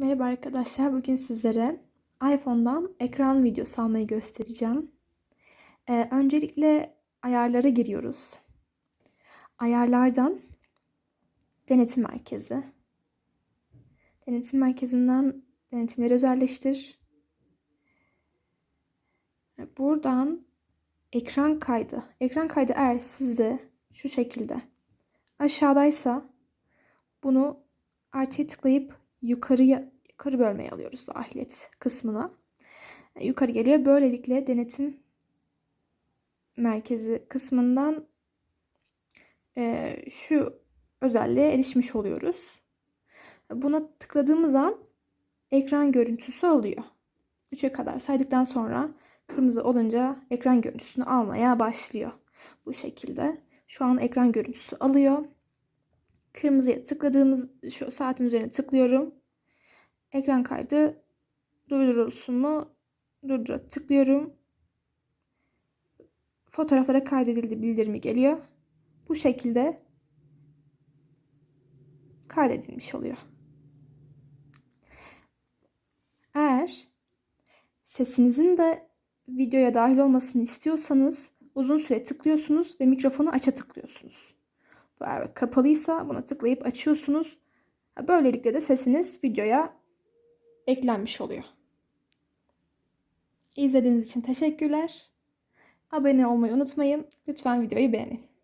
Merhaba arkadaşlar. Bugün sizlere iPhone'dan ekran videosu almayı göstereceğim. Ee, öncelikle ayarlara giriyoruz. Ayarlardan denetim merkezi. Denetim merkezinden denetimleri özelleştir. Buradan ekran kaydı. Ekran kaydı eğer sizde şu şekilde aşağıdaysa bunu artıya tıklayıp yukarıya yukarı bölmeye alıyoruz dahiliyet kısmına. E, Yukarı geliyor. Böylelikle denetim merkezi kısmından e, şu özelliğe erişmiş oluyoruz. Buna tıkladığımız an ekran görüntüsü alıyor. 3'e kadar saydıktan sonra kırmızı olunca ekran görüntüsünü almaya başlıyor. Bu şekilde. Şu an ekran görüntüsü alıyor. Kırmızıya tıkladığımız şu saatin üzerine tıklıyorum. Ekran kaydı durdurulsun mu? Durdura tıklıyorum. Fotoğraflara kaydedildi bildirimi geliyor. Bu şekilde kaydedilmiş oluyor. Eğer sesinizin de videoya dahil olmasını istiyorsanız uzun süre tıklıyorsunuz ve mikrofonu aça tıklıyorsunuz. Kapalıysa buna tıklayıp açıyorsunuz. Böylelikle de sesiniz videoya eklenmiş oluyor. İzlediğiniz için teşekkürler. Abone olmayı unutmayın. Lütfen videoyu beğenin.